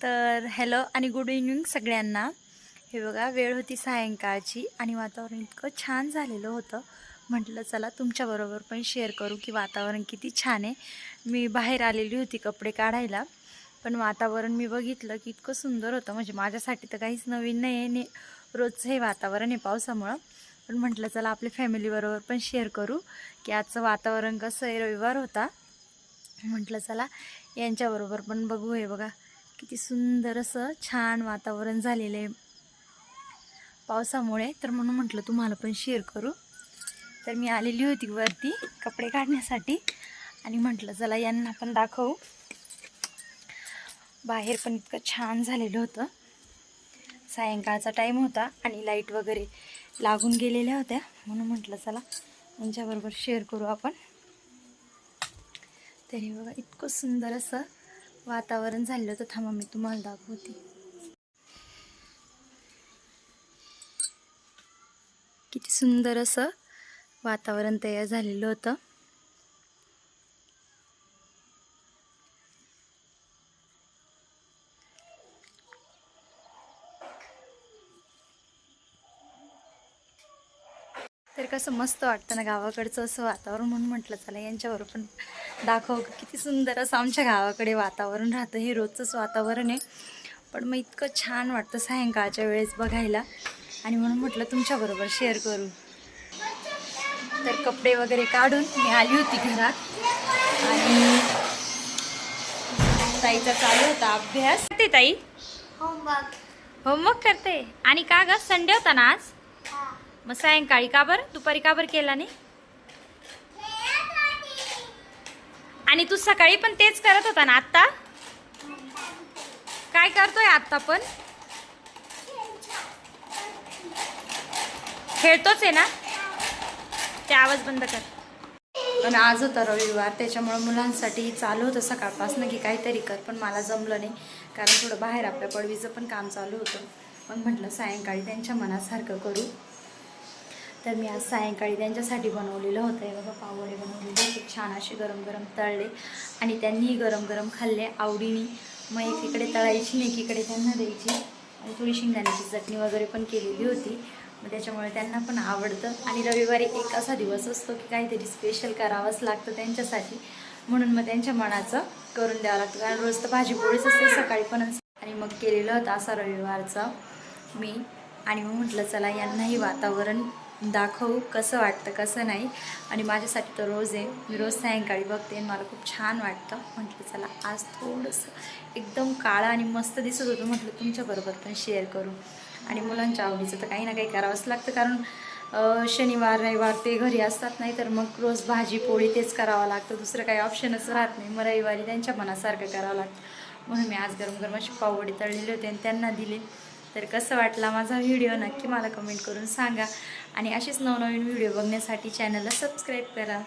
तर हॅलो आणि good evening सगळ्यांना. हे बघा वेळ होती सायंकाळची आणि वातावरण इतकं छान झालेलं होतं. म्हटलं चला तुमच्याबरोबर पण शेअर करू की वातावरण किती छान आहे. मी बाहेर आलेली होती कपडे काढायला पण वातावरण मी बघितलं की इतकं सुंदर होतं. म्हणजे माझ्यासाठी तर काहीच नवीन नाही आहे. ने रोजचं हे वातावरण आहे पावसामुळं. पण म्हटलं चला आपल्या फॅमिलीबरोबर पण शेअर करू की आजचं वातावरण कसं आहे. रविवार होता. म्हटलं चला यांच्याबरोबर पण बघू हे बघा. किती सुंदर असं छान वातावरण झालेलं आहे. पावसामुळे. तर म्हणून म्हटलं तुम्हाला पण शेअर करू. तर मी आलेली होती वरती कपडे काढण्यासाठी. आणि म्हटलं चला यांना पण दाखवू. बाहेर पण इतकं छान झालेलं होतं. सायंकाळचा टाईम होता आणि लाइट वगैरे लागून गेलेल्या होत्या. म्हणून म्हटलं चला यांच्याबरोबर शेअर करू आपण. तरी बघा इतकं सुंदर असं वातावरण झालेलं होतं थांबा मी तुम्हाला दाखवते. किती सुंदर असं वातावरण तयार झालेलं होतं. तर कसं मस्त वाटतं ना गावाकडचं असं वातावरण म्हणून म्हटलं चला यांच्याबरोबर पण दाखव किती सुंदर असं आमच्या गावाकडे वातावरण राहतं. हे रोजचंच वातावरण आहे. पण मग इतकं छान वाटतं सायंकाळच्या वेळेस बघायला. आणि म्हणून म्हटलं तुमच्याबरोबर शेअर करू. तर कपडे वगैरे काढून मी आली होती घरात. आणि ताईचा चालू होता अभ्यास. ते ताई? होमवर्क होमवर्क करते. आणि का ग? संडे होता ना आज? मग सायंकाळी का बरं? दुपारी का बरं केला नाही? आणि तू सकाळी पण तेच करत होता ना आत्ता? काय करतोय आत्ता पण? खेळतोच आहे ना? ते आवाज बंद कर. पण आज होता रविवार त्याच्यामुळं मुलांसाठी चालू होतं सकाळपासून की काहीतरी कर पण मला जमलं नाही. कारण थोडं बाहेर आपल्या पडवीचं पण काम चालू होतं. पण म्हटलं सायंकाळी त्यांच्या मनासारखं करू. तर मी आज सायंकाळी त्यांच्यासाठी बनवलेलं होतं. हे बघा पावडे बनवलेले होते. छान असे गरम गरम तळले आणि त्यांनीही गरम गरम खाल्ले. आवडीने. मग एकीकडे तळायची एकीकडे त्यांना द्यायची. आणि थोडी शेंगदाण्याची चटणी वगैरे पण केलेली होती. मग त्याच्यामुळे त्यांना पण आवडतं. आणि रविवारी एक असा दिवस असतो की काहीतरी स्पेशल करावंच लागतं त्यांच्यासाठी. म्हणून मग त्यांच्या मनाचं करून द्यावं लागतं. कारण रोज तर भाजीपोळीच असते सकाळी पण. आणि मग केलेलं होतं असा रविवारचा मी. आणि मग म्हटलं चला यांनाही वातावरण दाखवू कसं वाटतं कसं नाही. आणि माझ्यासाठी तर रोज आहे. मी रोज सायंकाळी बघते आणि मला खूप छान वाटतं. म्हटलं चला आज थोडंसं एकदम काळं आणि मस्त दिसत होतं. म्हटलं तुमच्याबरोबर पण शेअर करू. आणि मुलांच्या आवडीचं तर काही ना काही करावंच लागतं. कारण शनिवार रविवार ते घरी असतात नाही तर मग रोज भाजी पोळी तेच करावं लागतं. दुसरं काही ऑप्शनच राहत नाही. मग रविवारी त्यांच्या मनासारखं करावं लागतं. म्हणून मी आज गरम गरम अशी पावडी तळलेले होते आणि त्यांना दिले. तर कसं वाटला माझा व्हिडिओ नक्की मला कमेंट करून सांगा. आणि असेच नवनवीन व्हिडिओ बघण्यासाठी चॅनलला सबस्क्राईब करा.